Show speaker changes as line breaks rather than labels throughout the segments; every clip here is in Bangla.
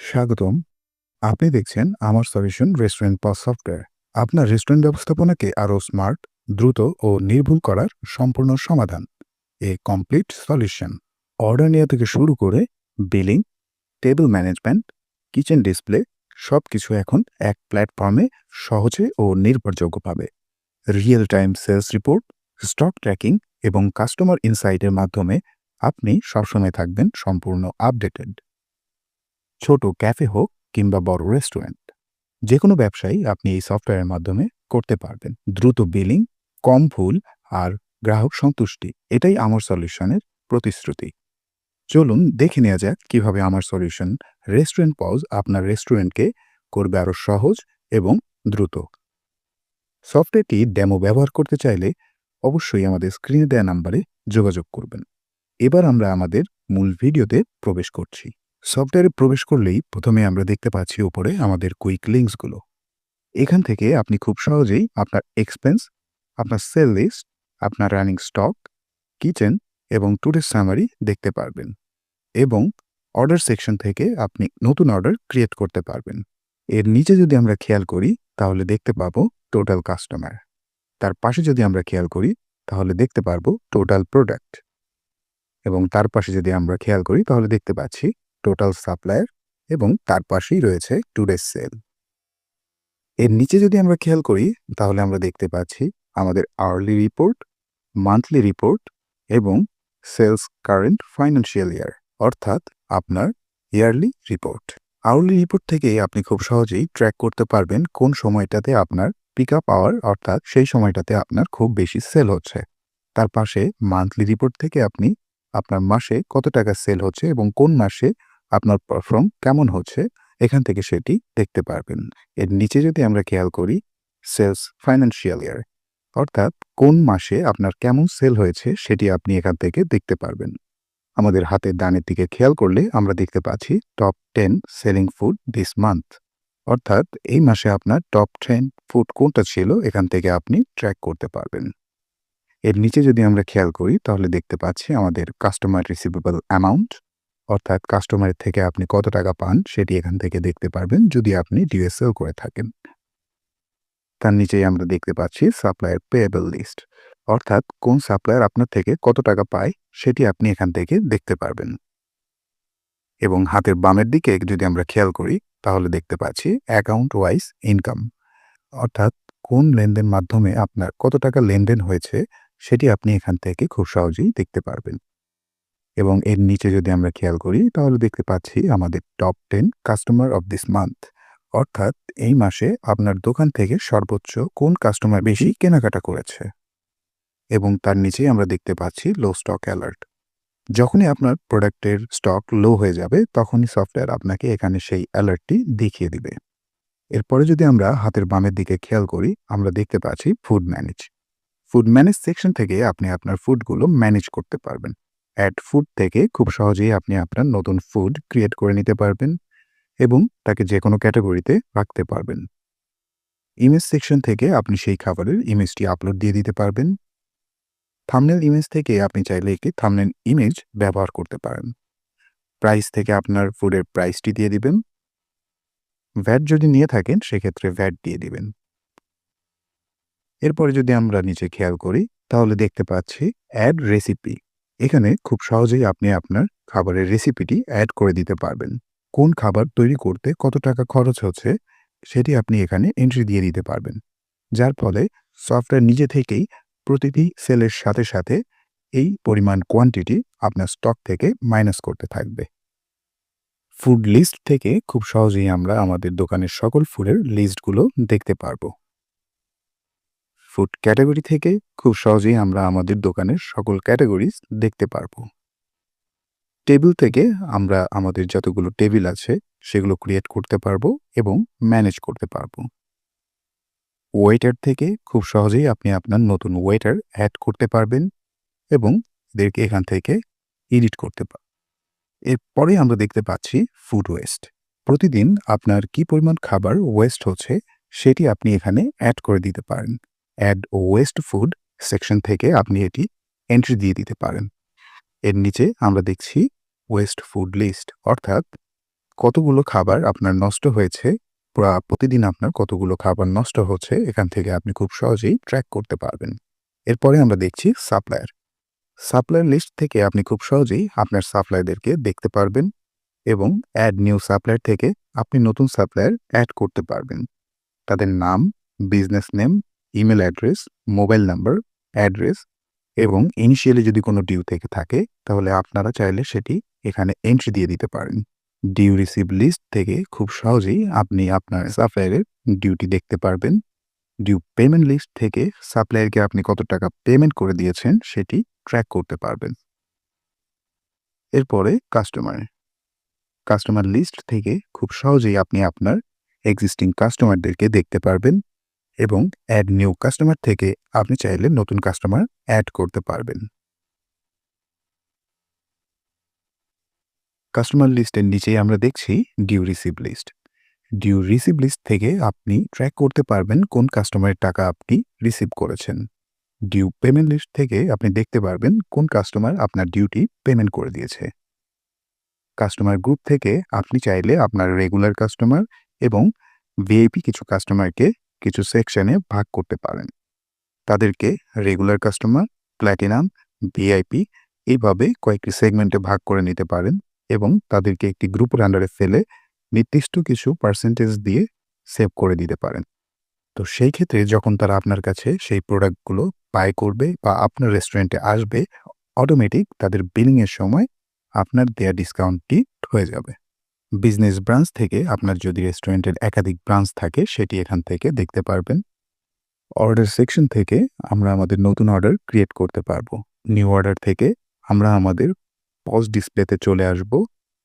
স্বাগতম। আপনি দেখছেন Amar solution restaurant POS software আপনার রেস্টুরেন্ট ব্যবস্থাপনাকে আরও স্মার্ট দ্রুত ও নির্ভুল করার সম্পূর্ণ সমাধান। এ কমপ্লিট সলিউশন অর্ডার নেওয়া থেকে শুরু করে billing table management kitchen display সব কিছু এখন এক প্ল্যাটফর্মে সহজে ও নির্ভরযোগ্যভাবে real time sales report stock tracking এবং কাস্টমার ইনসাইটের মাধ্যমে আপনি সবসময় থাকবেন সম্পূর্ণ আপডেটেড ছোট ক্যাফে হোক কিংবা বড় রেস্টুরেন্ট যে কোনো ব্যবসায়ী আপনি এই সফটওয়্যারের মাধ্যমে করতে পারবেন। দ্রুত বিলিং, কম ভুল আর গ্রাহক সন্তুষ্টি, এটাই আমার সলিউশনের প্রতিশ্রুতি। চলুন দেখে নেওয়া যাক কীভাবে আমার সলিউশন রেস্টুরেন্ট পজ আপনার রেস্টুরেন্টকে করবে আরও সহজ এবং দ্রুত। সফটওয়্যারটি ডেমো ব্যবহার করতে চাইলে অবশ্যই আমাদের স্ক্রিনে দেওয়া নাম্বারে যোগাযোগ করবেন। এবার আমরা আমাদের মূল ভিডিওতে প্রবেশ করছি। সফটওয়্যারে প্রবেশ করলেই প্রথমে আমরা দেখতে পাচ্ছি উপরে আমাদের কুইক লিঙ্কসগুলো। এখান থেকে আপনি খুব সহজেই আপনার এক্সপেন্স, আপনার সেল লিস্ট, আপনার রানিং স্টক, কিচেন এবং টুডের সামারি দেখতে পারবেন এবং অর্ডার সেকশন থেকে আপনি নতুন অর্ডার ক্রিয়েট করতে পারবেন। এর নিচে যদি আমরা খেয়াল করি, তাহলে দেখতে পাবো টোটাল কাস্টমার। তার পাশে যদি আমরা খেয়াল করি, তাহলে দেখতে পারব টোটাল প্রোডাক্ট এবং তার পাশে যদি আমরা খেয়াল করি, তাহলে দেখতে পাচ্ছি টোটাল সাপ্লায়ার এবং তার পাশেই রয়েছে টুডেস সেল এর নিচে যদি আমরা খেয়াল করি, তাহলে আমরা দেখতে পাচ্ছি আমাদের আওয়ারলি রিপোর্ট মান্থলি রিপোর্ট এবং সেলস কারেন্ট ফাইন্যান্সিয়াল ইয়ার অর্থাৎ আপনার ইয়ারলি রিপোর্ট আওয়ারলি রিপোর্ট থেকে আপনি খুব সহজেই ট্র্যাক করতে পারবেন কোন সময়টাতে আপনার পিক আপ আওয়ার অর্থাৎ সেই সময়টাতে আপনার খুব বেশি সেল হচ্ছে। তার পাশে মান্থলি রিপোর্ট থেকে আপনি আপনার মাসে কত টাকা সেল হচ্ছে এবং কোন মাসে আপনার পারফর্ম কেমন হচ্ছে, এখান থেকে সেটি দেখতে পারবেন। এর নিচে যদি আমরা খেয়াল করি সেলস ফাইন্যান্সিয়াল ইয়ার অর্থাৎ কোন মাসে আপনার কেমন সেল হয়েছে, সেটি আপনি এখান থেকে দেখতে পারবেন। আমাদের হাতের ডানের দিকে খেয়াল করলে আমরা দেখতে পাচ্ছি top ten selling food this month অর্থাৎ এই মাসে আপনার টপ টেন ফুড কোনটা ছিল, এখান থেকে আপনি ট্র্যাক করতে পারবেন। এর নিচে যদি আমরা খেয়াল করি, তাহলে দেখতে পাচ্ছি আমাদের কাস্টমার রিসিভেবল অ্যামাউন্ট অর্থাৎ কাস্টমারের থেকে আপনি কত টাকা পান সেটি এখান থেকে দেখতে পারবেন যদি আপনি ডিএসএল করে থাকেন। তার নিচেই আমরা দেখতে পাচ্ছি সাপ্লায়ার পেয়েবল লিস্ট অর্থাৎ কোন সাপ্লায়ার আপনার থেকে কত টাকা পায় সেটি আপনি এখান থেকে দেখতে পারবেন। এবং হাতের বামের দিকে যদি আমরা খেয়াল করি, তাহলে দেখতে পাচ্ছি অ্যাকাউন্ট ওয়াইজ ইনকাম অর্থাৎ কোন লেনদেন মাধ্যমে আপনার কত টাকা লেনদেন হয়েছে সেটি আপনি এখান থেকে খুব সহজেই দেখতে পারবেন। এবং এর নিচে যদি আমরা খেয়াল করি, তাহলে দেখতে পাচ্ছি আমাদের top ten customer of this month অর্থাৎ এই মাসে আপনার দোকান থেকে সর্বোচ্চ কোন কাস্টমার বেশি কেনাকাটা করেছে? এবং তার নিচেই আমরা দেখতে পাচ্ছি লো স্টক অ্যালার্ট যখনই আপনার প্রোডাক্টের স্টক লো হয়ে যাবে, তখনই সফটওয়্যার আপনাকে এখানে সেই অ্যালার্টটি দেখিয়ে দিবে। এরপরে যদি আমরা হাতের বামের দিকে খেয়াল করি, আমরা দেখতে পাচ্ছি food manage food manage section থেকে আপনি আপনার ফুডগুলো ম্যানেজ করতে পারবেন। অ্যাড ফুড থেকে খুব সহজেই আপনি আপনার নতুন ফুড ক্রিয়েট করে নিতে পারবেন এবং তাকে যে কোনো ক্যাটাগরিতে রাখতে পারবেন। ইমেজ সেকশন থেকে আপনি সেই খাবারের ইমেজটি আপলোড দিয়ে দিতে পারবেন। থামনেল ইমেজ থেকে আপনি চাইলে একটি থামনেল ইমেজ ব্যবহার করতে পারেন। প্রাইস থেকে আপনার ফুডের প্রাইসটি দিয়ে দিবেন। ভ্যাট যদি নিয়ে থাকেন, সেক্ষেত্রে ভ্যাট দিয়ে দিবেন। এরপরে যদি আমরা নিচে খেয়াল করি, তাহলে দেখতে পাচ্ছি অ্যাড রেসিপি এখানে খুব সহজেই আপনি আপনার খাবারের রেসিপিটি অ্যাড করে দিতে পারবেন। কোন খাবার তৈরি করতে কত টাকা খরচ হচ্ছে, সেটি আপনি এখানে এন্ট্রি দিয়ে দিতে পারবেন। যার ফলে সফটওয়্যার নিজে থেকেই প্রতিটি সেলের সাথে সাথে এই পরিমাণ কোয়ান্টিটি আপনার স্টক থেকে মাইনাস করতে থাকবে। ফুড লিস্ট থেকে খুব সহজেই আমরা আমাদের দোকানের সকল ফুডের লিস্টগুলো দেখতে পারব। ফুড ক্যাটাগরি থেকে খুব সহজেই আমরা আমাদের দোকানের সকল ক্যাটাগরিজ দেখতে পারব। টেবিল থেকে আমরা আমাদের যতগুলো টেবিল আছে, সেগুলো ক্রিয়েট করতে পারব এবং ম্যানেজ করতে পারব। ওয়েটার থেকে খুব সহজেই আপনি আপনার নতুন ওয়েটার অ্যাড করতে পারবেন এবং এদেরকে এখান থেকে এডিট করতে পারবেন এরপরে আমরা দেখতে পাচ্ছি ফুড ওয়েস্ট প্রতিদিন আপনার কি পরিমাণ খাবার ওয়েস্ট হচ্ছে, সেটি আপনি এখানে অ্যাড করে দিতে পারেন। অ্যাড ওয়েস্ট ফুড সেকশন থেকে আপনি এটি এন্ট্রি দিয়ে দিতে পারেন। এর নিচে আমরা দেখছি ওয়েস্ট ফুড লিস্ট অর্থাৎ কতগুলো খাবার আপনার নষ্ট হয়েছে, পুরা প্রতিদিন আপনার কতগুলো খাবার নষ্ট হচ্ছে, এখান থেকে আপনি খুব সহজেই ট্র্যাক করতে পারবেন। এরপরে আমরা দেখছি সাপ্লায়ার সাপ্লায়ার লিস্ট থেকে আপনি খুব সহজেই আপনার সাপ্লায়ারদেরকে দেখতে পারবেন এবং অ্যাড নিউ সাপ্লায়ার থেকে আপনি নতুন সাপ্লায়ার অ্যাড করতে পারবেন। তাদের নাম business name email address mobile number address এবং ইনিশিয়ালি যদি কোনো ডিউ থেকে থাকে, তাহলে আপনারা চাইলে সেটি এখানে এন্ট্রি দিয়ে দিতে পারেন। ডিউ রিসিভ লিস্ট থেকে খুব সহজেই আপনি আপনার সাপ্লায়ারের ডিউটি দেখতে পারবেন। ডিউ পেমেন্ট লিস্ট থেকে সাপ্লায়ারকে আপনি কত টাকা পেমেন্ট করে দিয়েছেন সেটি ট্র্যাক করতে পারবেন। এরপরে কাস্টমার কাস্টমার লিস্ট থেকে খুব সহজেই আপনি আপনার এক্সিস্টিং কাস্টমারদেরকে দেখতে পারবেন। এবং অ্যাড নিউ কাস্টমার থেকে আপনি চাইলে নতুন কাস্টমার অ্যাড করতে পারবেন। কাস্টমার লিস্টের নিচেই আমরা দেখছি due receive list due receive list থেকে আপনি ট্র্যাক করতে পারবেন কোন কাস্টমারের টাকা আপনি রিসিভ করেছেন। ডিউ পেমেন্ট লিস্ট থেকে আপনি দেখতে পারবেন কোন কাস্টমার আপনার ডিউটি পেমেন্ট করে দিয়েছে। কাস্টমার গ্রুপ থেকে আপনি চাইলে আপনার রেগুলার কাস্টমার এবং ভিআইপি কিছু কাস্টমারকে কিছু সেকশনে ভাগ করতে পারেন। তাদেরকে রেগুলার কাস্টমার প্ল্যাটিনাম ভিআইপি এইভাবে কয়েকটি সেগমেন্টে ভাগ করে নিতে পারেন এবং তাদেরকে একটি গ্রুপের আন্ডারে ফেলে নির্দিষ্ট কিছু পার্সেন্টেজ দিয়ে সেভ করে দিতে পারেন। তো সেই ক্ষেত্রে যখন তারা আপনার কাছে সেই প্রোডাক্টগুলো বাই করবে বা আপনার রেস্টুরেন্টে আসবে অটোমেটিক তাদের বিলিংয়ের সময় আপনার দেয়া ডিসকাউন্টটি হয়ে যাবে। বিজনেস ব্রাঞ্চ থেকে আপনার যদি রেস্টুরেন্টের একাধিক ব্রাঞ্চ থাকে, সেটি এখান থেকে দেখতে পারবেন। অর্ডার সেকশন থেকে আমরা আমাদের নতুন অর্ডার ক্রিয়েট করতে পারব। নিউ অর্ডার থেকে আমরা আমাদের পজ ডিসপ্লেতে চলে আসব।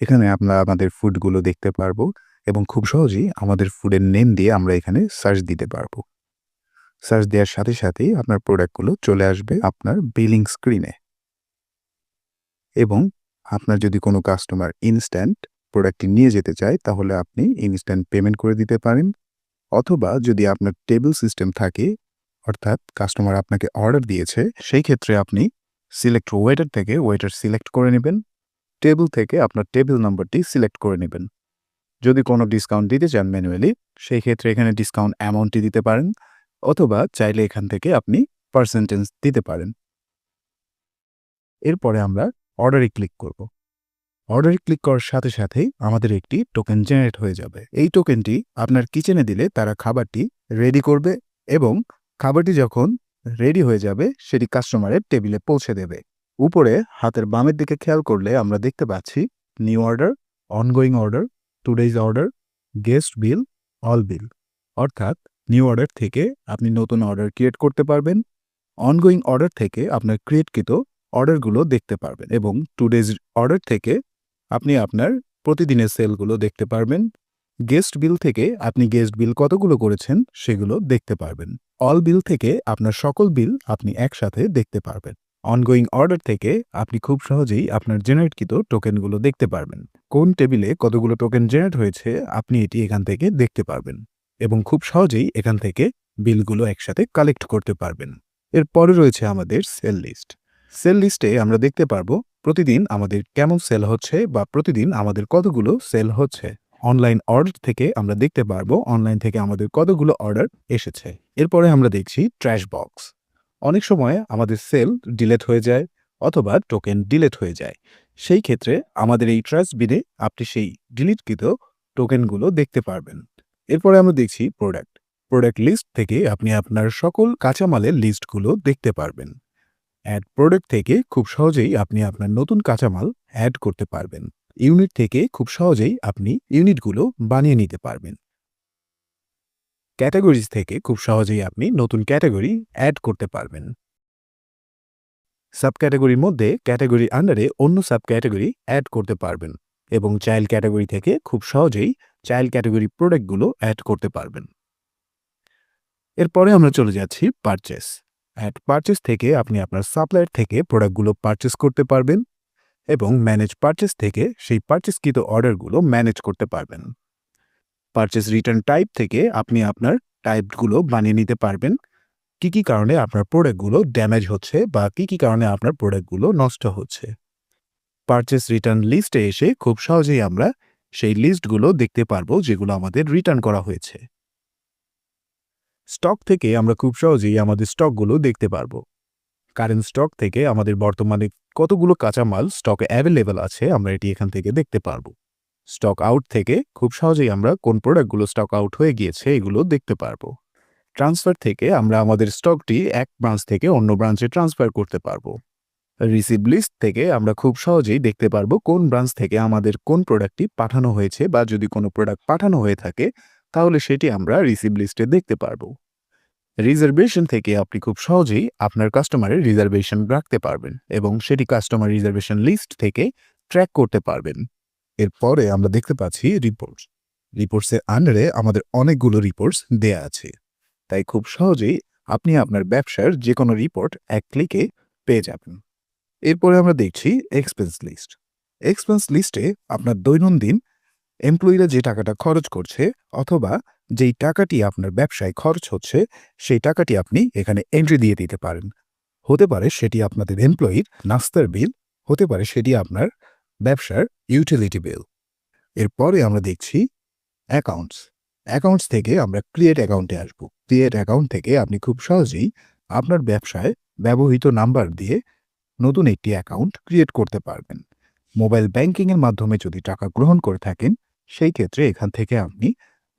এখানে আমরা আমাদের ফুডগুলো দেখতে পারব এবং খুব সহজেই আমাদের ফুডের নেম দিয়ে আমরা এখানে সার্চ দিতে পারব। সার্চ দেওয়ার সাথে সাথেই আপনার প্রোডাক্টগুলো চলে আসবে আপনার বিলিং স্ক্রিনে এবং আপনার যদি কোনো কাস্টমার ইনস্ট্যান্ট প্রোডাক্টটি নিয়ে যেতে চায়, তাহলে আপনি ইনস্ট্যান্ট পেমেন্ট করে দিতে পারেন। অথবা যদি আপনার টেবিল সিস্টেম থাকে, অর্থাৎ কাস্টমার আপনাকে অর্ডার দিয়েছে, সেই ক্ষেত্রে আপনি সিলেক্ট ওয়েটার থেকে ওয়েটার সিলেক্ট করে নেবেন। টেবিল থেকে আপনার টেবিল নম্বরটি সিলেক্ট করে নেবেন। যদি কোনো ডিসকাউন্ট দিতে চান ম্যানুয়ালি সেই ক্ষেত্রে এখানে ডিসকাউন্ট অ্যামাউন্টটি দিতে পারেন, অথবা চাইলে এখান থেকে আপনি পার্সেন্টেজ দিতে পারেন। এরপরে আমরা অর্ডারে ক্লিক করব। অর্ডারে ক্লিক করার সাথে সাথেই আমাদের একটি টোকেন জেনারেট হয়ে যাবে। এই টোকেনটি আপনার কিচেনে দিলে তারা খাবারটি রেডি করবে এবং খাবারটি যখন রেডি হয়ে যাবে, সেটি কাস্টমারের টেবিলে পৌঁছে দেবে। উপরে হাতের বামের দিকে খেয়াল করলে আমরা দেখতে পাচ্ছি new order ongoing order today's order guest bill all bill অর্থাৎ নিউ অর্ডার থেকে আপনি নতুন অর্ডার ক্রিয়েট করতে পারবেন। অনগোয়িং অর্ডার থেকে আপনার ক্রিয়েটকৃত অর্ডারগুলো দেখতে পারবেন এবং টুডেজ অর্ডার থেকে আপনি আপনার প্রতিদিনের সেলগুলো দেখতে পারবেন। গেস্ট বিল থেকে আপনি গেস্ট বিল কতগুলো করেছেন সেগুলো দেখতে পারবেন। অল বিল থেকে আপনার সকল বিল আপনি একসাথে দেখতে পারবেন। অনগোয়িং অর্ডার থেকে আপনি খুব সহজেই আপনার জেনারেটকৃত টোকেনগুলো দেখতে পারবেন। কোন টেবিলে কতগুলো টোকেন জেনারেট হয়েছে আপনি এটি এখান থেকে দেখতে পারবেন এবং খুব সহজেই এখান থেকে বিলগুলো একসাথে কালেক্ট করতে পারবেন। এরপরে রয়েছে আমাদের সেল লিস্ট। সেল লিস্টে আমরা দেখতে পারব প্রতিদিন আমাদের কেমন সেল হচ্ছে বা প্রতিদিন আমাদের কতগুলো সেল হচ্ছে? অনলাইন অর্ডার থেকে আমরা দেখতে পারব অনলাইন থেকে আমাদের কতগুলো অর্ডার এসেছে। এরপরে আমরা দেখছি ট্র্যাশ বক্স অনেক সময় আমাদের সেল ডিলেট হয়ে যায় অথবা টোকেন ডিলেট হয়ে যায়। সেই ক্ষেত্রে আমাদের এই ট্র্যাশ বিনে আপনি সেই ডিলিটকৃত টোকেনগুলো দেখতে পারবেন। এরপরে আমরা দেখছি প্রোডাক্ট প্রোডাক্ট লিস্ট থেকে আপনি আপনার সকল কাঁচামালের লিস্টগুলো দেখতে পারবেন। অ্যাড প্রোডাক্ট থেকে খুব সহজেই আপনি আপনার নতুন কাঁচামাল অ্যাড করতে পারবেন। ইউনিট থেকে খুব সহজেই আপনি ইউনিটগুলো বানিয়ে নিতে পারবেন। ক্যাটাগরিজ থেকে খুব সহজেই আপনি নতুন ক্যাটাগরি অ্যাড করতে পারবেন। সাব ক্যাটাগরির মধ্যে ক্যাটাগরি আন্ডারে অন্য সাব ক্যাটাগরি অ্যাড করতে পারবেন এবং চাইল্ড ক্যাটাগরি থেকে খুব সহজেই চাইল্ড ক্যাটাগরি প্রোডাক্টগুলো অ্যাড করতে পারবেন। এরপরে আমরা চলে যাচ্ছি পারচেস অ্যাট পারচেস থেকে আপনি আপনার সাপ্লায়ার থেকে প্রোডাক্টগুলো পারচেস করতে পারবেন এবং ম্যানেজ পারচেস থেকে সেই পারচেসকৃত অর্ডারগুলো ম্যানেজ করতে পারবেন। পারচেস রিটার্ন টাইপ থেকে আপনি আপনার টাইপগুলো বানিয়ে নিতে পারবেন। কি কি কারণে আপনার প্রোডাক্টগুলো ড্যামেজ হচ্ছে বা কি কি কারণে আপনার প্রোডাক্টগুলো নষ্ট হচ্ছে? পারচেস রিটার্ন লিস্টে এসে খুব সহজেই আমরা সেই লিস্টগুলো দেখতে পারব যেগুলো আমাদের রিটার্ন করা হয়েছে। স্টক থেকে আমরা খুব সহজেই আমাদের স্টকগুলো দেখতে পারব। কারেন্ট স্টক থেকে আমাদের বর্তমানে কতগুলো কাঁচামাল স্টকে অ্যাভেলেবেল আছে আমরা এটি এখান থেকে দেখতে পারব। স্টক আউট থেকে খুব সহজেই আমরা কোন প্রোডাক্টগুলো স্টক আউট হয়ে গিয়েছে এগুলো দেখতে পারব। ট্রান্সফার থেকে আমরা আমাদের স্টকটি এক ব্রাঞ্চ থেকে অন্য ব্রাঞ্চে ট্রান্সফার করতে পারব। রিসিভ লিস্ট থেকে আমরা খুব সহজেই দেখতে পারব কোন ব্রাঞ্চ থেকে আমাদের কোন প্রোডাক্টটি পাঠানো হয়েছে বা যদি কোনো প্রোডাক্ট পাঠানো হয়ে থাকে তাহলে সেটি আমরা রিসিভ লিস্টে দেখতে পারব। রিজার্ভেশন থেকে আপনি খুব সহজেই আপনার কাস্টমারের রিজার্ভেশন রাখতে পারবেন এবং সেটি কাস্টমার রিজার্ভেশন লিস্ট থেকে ট্র্যাক করতে পারবেন। এরপরে আমরা দেখতে পাচ্ছি রিপোর্টস রিপোর্টসের আন্ডারে আমাদের অনেকগুলো রিপোর্টস দেয়া আছে। তাই খুব সহজেই আপনি আপনার ব্যবসার যে কোনো রিপোর্ট এক ক্লিকে পেয়ে যাবেন। এরপরে আমরা দেখছি এক্সপেন্স লিস্ট এক্সপেন্স লিস্টে আপনার দৈনন্দিন এমপ্লয়িরা যে টাকাটা খরচ করছে অথবা যেই টাকাটি আপনার ব্যবসায় খরচ হচ্ছে, সেই টাকাটি আপনি এখানে এন্ট্রি দিয়ে দিতে পারেন। হতে পারে সেটি আপনাদের এমপ্লয়ির নাস্তার বিল হতে পারে সেটি আপনার ব্যবসার ইউটিলিটি বিল এরপরে আমরা দেখছি অ্যাকাউন্টস অ্যাকাউন্টস থেকে আমরা ক্রিয়েট অ্যাকাউন্টে আসব। ক্রিয়েট অ্যাকাউন্ট থেকে আপনি খুব সহজেই আপনার ব্যবসায় ব্যবহৃত নাম্বার দিয়ে নতুন একটি অ্যাকাউন্ট ক্রিয়েট করতে পারবেন। মোবাইল ব্যাংকিংয়ের মাধ্যমে যদি টাকা গ্রহণ করে থাকেন সেই ক্ষেত্রে এখান থেকে আপনি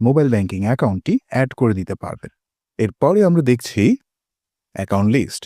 মোবাইল ব্যাংকিং অ্যাকাউন্টটি অ্যাড করে দিতে পারবেন। এরপরে আমরা দেখছি অ্যাকাউন্ট লিস্ট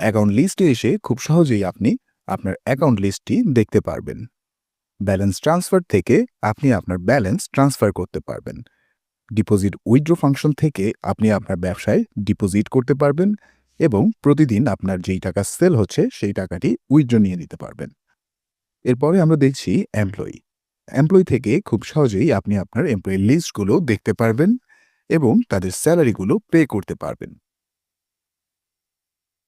অ্যাকাউন্ট লিস্টে এসে খুব সহজেই আপনি আপনার অ্যাকাউন্ট লিস্টটি দেখতে পারবেন। ব্যালেন্স ট্রান্সফার থেকে আপনি আপনার ব্যালেন্স ট্রান্সফার করতে পারবেন। ডিপোজিট উইথড্র ফাংশন থেকে আপনি আপনার ব্যবসায় ডিপোজিট করতে পারবেন এবং প্রতিদিন আপনার যেই টাকা সেল হচ্ছে সেই টাকাটি উইথড্র নিয়ে নিতে পারবেন। এরপরে আমরা দেখছি এমপ্লয়ি এমপ্লয়ি থেকে খুব সহজেই আপনি আপনার এমপ্লয়ি লিস্টগুলো দেখতে পারবেন এবং তাদের স্যালারিগুলো পে করতে পারবেন।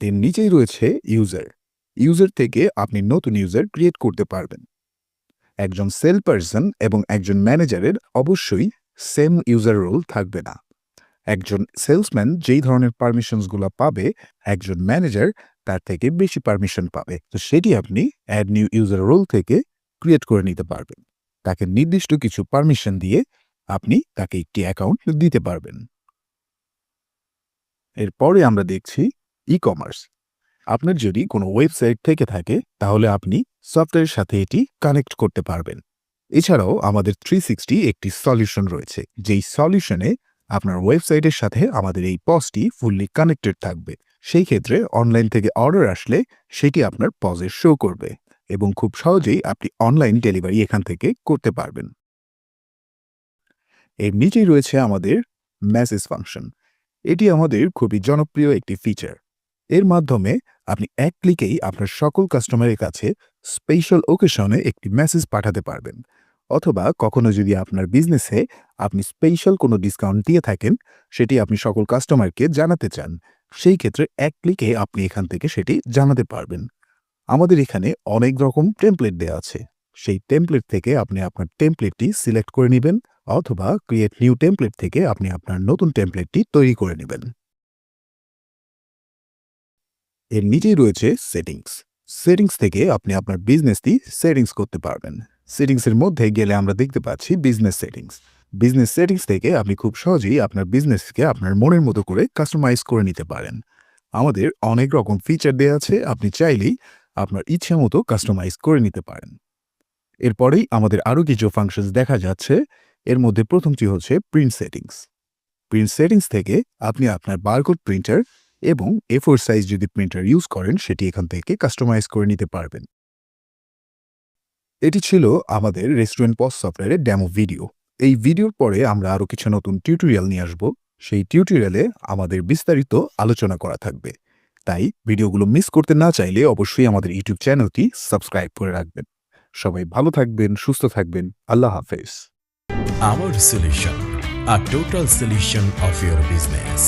এর নিচেই রয়েছে ইউজার ইউজার থেকে আপনি নতুন ইউজার ক্রিয়েট করতে পারবেন। একজন সেল পারসন এবং একজন ম্যানেজারের অবশ্যই সেম ইউজার রোল থাকবে না। একজন সেলসম্যান যেই ধরনের পারমিশনসগুলো পাবে, একজন ম্যানেজার তার থেকে বেশি পারমিশন পাবে। তো সেটি আপনি অ্যাড নিউ ইউজার রোল থেকে ক্রিয়েট করে নিতে পারবেন। তাকে নির্দিষ্ট কিছু পারমিশন দিয়ে আপনি তাকে একটি অ্যাকাউন্ট দিতে পারবেন। এরপরে আমরা দেখছি ই কমার্স আপনার যদি কোনো ওয়েবসাইট থেকে থাকে, তাহলে আপনি সফটওয়্যারের সাথে এটি কানেক্ট করতে পারবেন। এছাড়াও আমাদের থ্রি সিক্সটি একটি সলিউশন রয়েছে, যেই সলিউশনে আপনার ওয়েবসাইটের সাথে আমাদের এই পজটি ফুললি কানেক্টেড থাকবে। সেই ক্ষেত্রে অনলাইন থেকে অর্ডার আসলে সেটি আপনার পজে শো করবে। এবং খুব সহজেই আপনি অনলাইন ডেলিভারি এখান থেকে করতে পারবেন। এর নিচেই রয়েছে আমাদের মেসেজ ফাংশন এটি আমাদের খুবই জনপ্রিয় একটি ফিচার এর মাধ্যমে আপনি এক ক্লিকেই আপনার সকল কাস্টমারের কাছে স্পেশাল ওকেশনে একটি মেসেজ পাঠাতে পারবেন। অথবা কখনো যদি আপনার বিজনেসে আপনি স্পেশাল কোনো ডিসকাউন্ট দিয়ে থাকেন, সেটি আপনি সকল কাস্টমারকে জানাতে চান, সেই ক্ষেত্রে এক ক্লিকে আপনি এখান থেকে সেটি জানাতে পারবেন। আমাদের এখানে অনেক রকম টেমপ্লেট দেওয়া আছে। সেই টেমপ্লেট থেকে আপনি আপনার টেমপ্লেটটি সিলেক্ট করে নেবেন অথবা ক্রিয়েট নিউ টেমপ্লেট থেকে আপনি আপনার নতুন টেমপ্লেটটি তৈরি করে নেবেন। এর নিচেই রয়েছে সেটিংস সেটিংস থেকে আপনি আপনার বিজনেসটি সেটিংস করতে পারবেন। সেটিংসের মধ্যে গেলে আমরা দেখতে পাচ্ছি বিজনেস সেটিংস বিজনেস সেটিংস থেকে আপনি খুব সহজেই আপনার বিজনেসকে আপনার মনের মতো করে কাস্টমাইজ করে নিতে পারেন। আমাদের অনেক রকম ফিচার দেওয়া আছে। আপনি চাইলেই আপনার ইচ্ছা মতো কাস্টমাইজ করে নিতে পারেন। এরপরেই আমাদের আরও কিছু ফাংশনস দেখা যাচ্ছে। এর মধ্যে প্রথমটি হচ্ছে প্রিন্ট সেটিংস প্রিন্ট সেটিংস থেকে আপনি আপনার বারকোড প্রিন্টার এবং এ ফোর সাইজ যদি প্রিন্টার ইউজ করেন, সেটি এখান থেকে কাস্টমাইজ করে নিতে পারবেন। এটি ছিল আমাদের রেস্টুরেন্ট পস সফটওয়্যারের ড্যামো ভিডিও এই ভিডিওর পরে আমরা আরও কিছু নতুন টিউটোরিয়াল নিয়ে আসব। সেই টিউটোরিয়ালে আমাদের বিস্তারিত আলোচনা করা থাকবে। তাই ভিডিওগুলো মিস করতে না চাইলে অবশ্যই আমাদের ইউটিউব চ্যানেলটি সাবস্ক্রাইব করে রাখবেন। সবাই ভালো থাকবেন, সুস্থ থাকবেন। আল্লাহ হাফেজ।
Amar solution a total solution of your business.